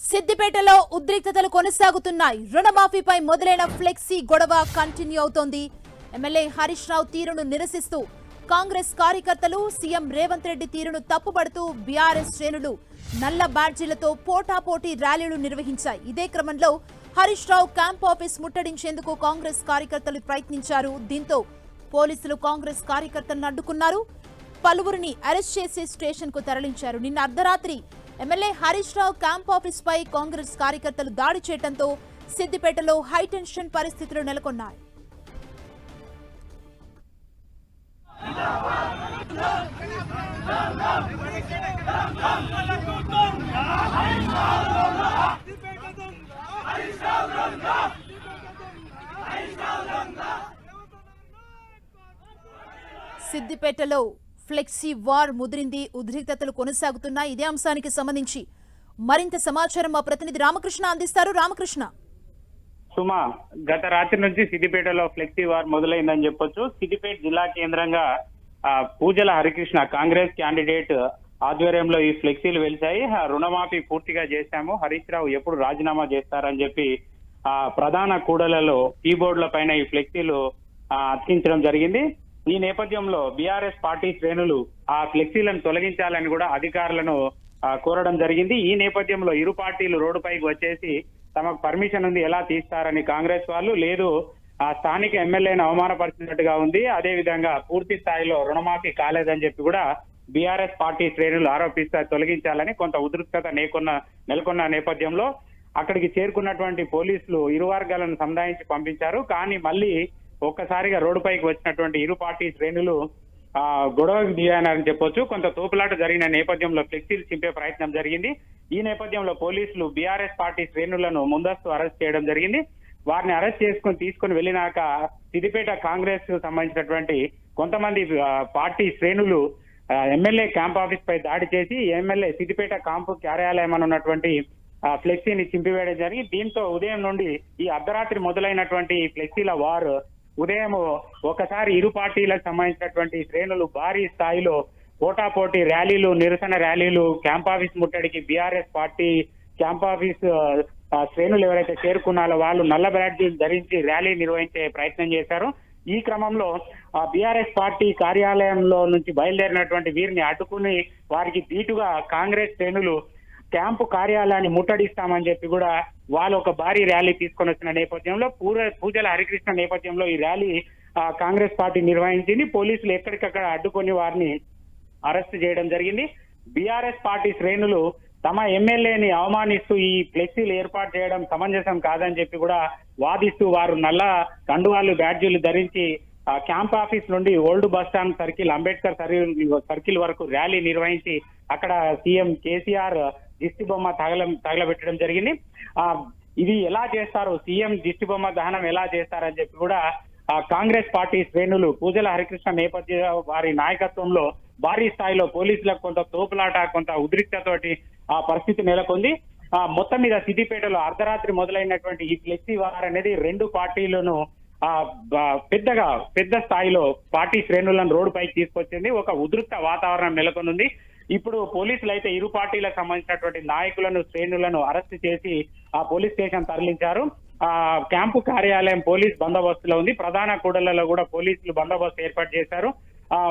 సిద్దిపేటలో ఉద్రిక్తతలు కొనసాగుతున్నాయి. రుణమాఫీపై మొదలైన ఫ్లెక్సీ గొడవ కంటిన్యూ అవుతోంది. ఎమ్మెల్యే హరీష్ రావు తీరును నిరసిస్తూ కాంగ్రెస్ కార్యకర్తలు సీఎం రేవంత్ రెడ్డి తీరును తప్పుపడుతూ బీఆర్ఎస్ శ్రేణులు నల్ల బ్యాడ్జీలతో పోటాపోటీ ర్యాలీలు నిర్వహించాయి. ఇదే క్రమంలో హరీష్ రావు క్యాంప్ ఆఫీస్ ముట్టడించేందుకు కాంగ్రెస్ కార్యకర్తలు ప్రయత్నించారు. దీంతో పోలీసులు కాంగ్రెస్ కార్యకర్తలను అడ్డుకున్నారు. పలువురిని అరెస్ట్ చేసి స్టేషన్కు తరలించారు. నిన్న అర్ధరాత్రి MLA Harish Rao camp office పై కాంగ్రెస్ కార్యకర్తలు దాడి చేయడంతో సిద్దిపేటలో హైటెన్షన్ పరిస్థితులు నెలకొన్నాయి. సిద్దిపేటలో ఫ్లెక్సీ వార్ ముదిరింది ఉద్రిక్తతలు కొనసాగుతున్నాయి. ఇదే అంశానికి సంబంధించి మరింత సమాచారం మా ప్రతినిధి రామకృష్ణ అందిస్తారు. రామకృష్ణ. సుమా గత రాత్రి నుంచి సిద్దిపేటలో ఫ్లెక్సీ వార్ మొదలైందని చెప్పొచ్చు. సిద్దిపేట జిల్లా కేంద్రంగా పూజల హరికృష్ణ కాంగ్రెస్ క్యాండిడేట్ ఆధ్వర్యంలో ఈ ఫ్లెక్సీలు వెలిచాయి ఆ, రుణమాఫీ పూర్తిగా చేశాము. హరీష్ రావు ఎప్పుడు రాజీనామా చేస్తారని చెప్పి ఆ ప్రధాన కూడలలో కీబోర్డుల పైన ఈ ఫ్లెక్సీలు అతికించడం జరిగింది. ఈ నేపథ్యంలో బీఆర్ఎస్ పార్టీ శ్రేణులు ఆ ఫ్లెక్సీలను తొలగించాలని కూడా అధికారులను కోరడం జరిగింది. ఈ నేపథ్యంలో ఇరు పార్టీలు రోడ్డుపైకి వచ్చేసి తమకు పర్మిషన్ ఉంది ఎలా తీస్తారని కాంగ్రెస్ వాళ్ళు లేదు ఆ స్థానిక ఎమ్మెల్యేను అవమానపరిచినట్టుగా ఉంది. అదే విధంగా పూర్తి స్థాయిలో రుణమాఫీ కాలేదని చెప్పి కూడా బీఆర్ఎస్ పార్టీ శ్రేణులు ఆరోపిస్తా తొలగించాలని కొంత ఉద్రిక్తత నేకొన్న నెలకొన్న నేపథ్యంలో అక్కడికి చేరుకున్నటువంటి పోలీసులు ఇరు వర్గాలను సంధాయించి పంపించారు. కానీ మళ్ళీ ఒక్కసారిగా రోడ్డుపైకి వచ్చినటువంటి ఇరు పార్టీ శ్రేణులు ఆ గొడవకు దిగానని చెప్పొచ్చు. కొంత తోపులాట జరిగిన నేపథ్యంలో ఫ్లెక్సీలు చింపే ప్రయత్నం జరిగింది. ఈ నేపథ్యంలో పోలీసులు బీఆర్ఎస్ పార్టీ శ్రేణులను ముందస్తు అరెస్ట్ చేయడం జరిగింది. వారిని అరెస్ట్ చేసుకుని తీసుకుని వెళ్ళినాక సిద్దిపేట కాంగ్రెస్కు సంబంధించినటువంటి కొంతమంది పార్టీ శ్రేణులు ఎమ్మెల్యే క్యాంప్ ఆఫీస్ పై దాడి చేసి ఎమ్మెల్యే సిద్దిపేట క్యాంపు కార్యాలయం అని ఉన్నటువంటి ఫ్లెక్సీని చింపివేయడం జరిగింది. దీంతో ఉదయం నుండి ఈ అర్ధరాత్రి మొదలైనటువంటి ఈ ఫ్లెక్సీల వార్ ఉదయం ఒకసారి ఇరు పార్టీలకు సంబంధించినటువంటి శ్రేణులు భారీ స్థాయిలో పోటాపోటీ ర్యాలీలు నిరసన ర్యాలీలు క్యాంప్ ఆఫీస్ ముట్టడికి బీఆర్ఎస్ పార్టీ క్యాంప్ ఆఫీస్ శ్రేణులు ఎవరైతే చేరుకున్నారో వాళ్ళు నల్ల బ్యాడ్జీలు ధరించి ర్యాలీ నిర్వహించే ప్రయత్నం చేశారు. ఈ క్రమంలో ఆ బీఆర్ఎస్ పార్టీ కార్యాలయంలో నుంచి బయలుదేరినటువంటి వీరిని అడ్డుకుని వారికి దీటుగా కాంగ్రెస్ శ్రేణులు క్యాంపు కార్యాలయాన్ని ముట్టడిస్తామని చెప్పి కూడా వాళ్ళు ఒక భారీ ర్యాలీ తీసుకొని వచ్చిన నేపథ్యంలో పూర పూజల హరికృష్ణ నేపథ్యంలో ఈ ర్యాలీ కాంగ్రెస్ పార్టీ నిర్వహించింది. పోలీసులు ఎక్కడికక్కడ అడ్డుకొని వారిని అరెస్ట్ చేయడం జరిగింది. బీఆర్ఎస్ పార్టీ శ్రేణులు తమ ఎమ్మెల్యేని అవమానిస్తూ ఈ ఫ్లెక్సీలు ఏర్పాటు చేయడం సమంజసం కాదని చెప్పి కూడా వాదిస్తూ వారు నల్ల కండువాళ్ళు బ్యాడ్జీలు ధరించి క్యాంప్ ఆఫీస్ నుండి old bus stand circle Ambedkar circle circle వరకు ర్యాలీ నిర్వహించి అక్కడ సీఎం కేసీఆర్ దిష్టి బొమ్మ తగల తగలబెట్టడం జరిగింది. ఆ ఇది ఎలా చేస్తారు? సీఎం దిష్టి బొమ్మ దహనం ఎలా చేస్తారని చెప్పి కూడా ఆ కాంగ్రెస్ పార్టీ శ్రేణులు పూజల హరికృష్ణ నేపథ్య వారి నాయకత్వంలో భారీ స్థాయిలో పోలీసులకు కొంత తోపులాట కొంత ఉద్రిక్తతోటి ఆ పరిస్థితి నెలకొంది. ఆ మొత్తం మీద సిద్దిపేటలో అర్ధరాత్రి మొదలైనటువంటి ఈ ఫ్లెక్సీ వార్ అనేది రెండు పార్టీలను ఆ పెద్దగా పెద్ద స్థాయిలో పార్టీ శ్రేణులను రోడ్డు పైకి తీసుకొచ్చింది. ఒక ఉధృత వాతావరణం నెలకొనుంది. ఇప్పుడు పోలీసులు అయితే ఇరు పార్టీలకు సంబంధించినటువంటి నాయకులను శ్రేణులను అరెస్ట్ చేసి ఆ పోలీస్ స్టేషన్ తరలించారు. ఆ క్యాంపు కార్యాలయం పోలీస్ బందోబస్తులో ఉంది. ప్రధాన కూడళ్ళలో కూడా పోలీసులు బందోబస్తు ఏర్పాటు చేశారు.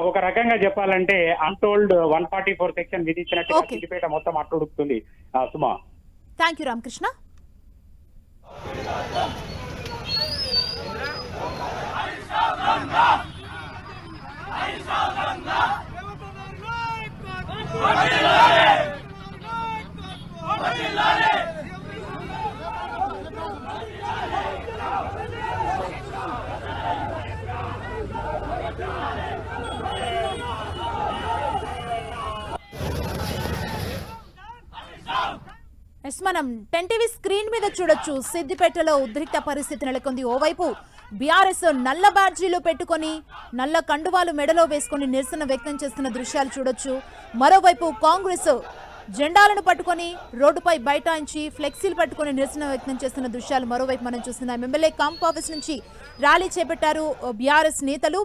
ఒక రకంగా చెప్పాలంటే untold one forty four section విధించినట్టుగా Okay. Siddipet మొత్తం అట్టుడుకుతుంది. సుమా. Thank you Ramakrishna. ఎస్ మనం టెన్ టీవీ స్క్రీన్ మీద చూడొచ్చు. సిద్దిపేటలో ఉద్రిక్త పరిస్థితి నెలకొంది. ఓవైపు బీఆర్ఎస్ నల్ల బ్యాడ్జీలు పెట్టుకొని నల్ల కండువాలు మెడలో వేసుకొని నిరసన వ్యక్తం చేస్తున్న దృశ్యాలు చూడొచ్చు. మరోవైపు కాంగ్రెస్ జెండాలను పట్టుకొని రోడ్డుపై బైఠాయించి ఫ్లెక్సీలు పట్టుకొని నిరసన వ్యక్తం చేస్తున్న దృశ్యాలు మరోవైపు మనం చూస్తున్నాం. ఎమ్మెల్యే క్యాంప్ ఆఫీస్ నుంచి ర్యాలీ చేపట్టారు బీఆర్ఎస్ నేతలు.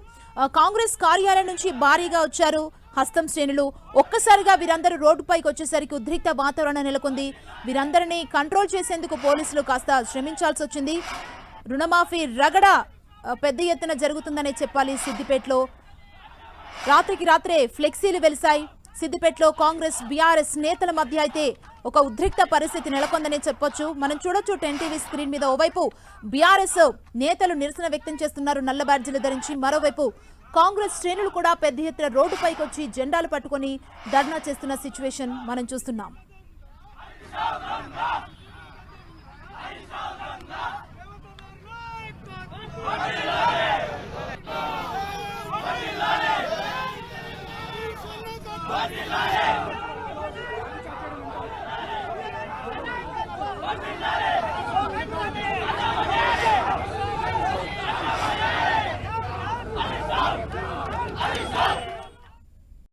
కాంగ్రెస్ కార్యాలయం నుంచి భారీగా వచ్చారు. హస్తం శ్రేణులు ఒక్కసారిగా వీరందరూ రోడ్డుపైకి వచ్చేసరికి ఉద్రిక్త వాతావరణం నెలకొంది. వీరందరినీ కంట్రోల్ చేసేందుకు పోలీసులు కాస్త శ్రమించాల్సి వచ్చింది. రుణమాఫీ రగడ పెద్ద ఎత్తున జరుగుతుందనే చెప్పాలి సిద్దిపేటలో. రాత్రికి రాత్రే ఫ్లెక్సీలు వెలిశాయి. సిద్దిపేటలో కాంగ్రెస్ బీఆర్ఎస్ నేతల మధ్య అయితే ఒక ఉద్రిక్త పరిస్థితి నెలకొందని చెప్పొచ్చు. మనం చూడొచ్చు టెన్ టీవీ స్క్రీన్ మీద ఓవైపు బీఆర్ఎస్ నేతలు నిరసన వ్యక్తం చేస్తున్నారు నల్ల బ్యాడ్జీలు ధరించి. మరోవైపు కాంగ్రెస్ శ్రేణులు కూడా పెద్ద ఎత్తున రోడ్డుపైకి వచ్చి జెండాలు పట్టుకొని ధర్నా చేస్తున్న సిచ్యువేషన్ మనం చూస్తున్నాం.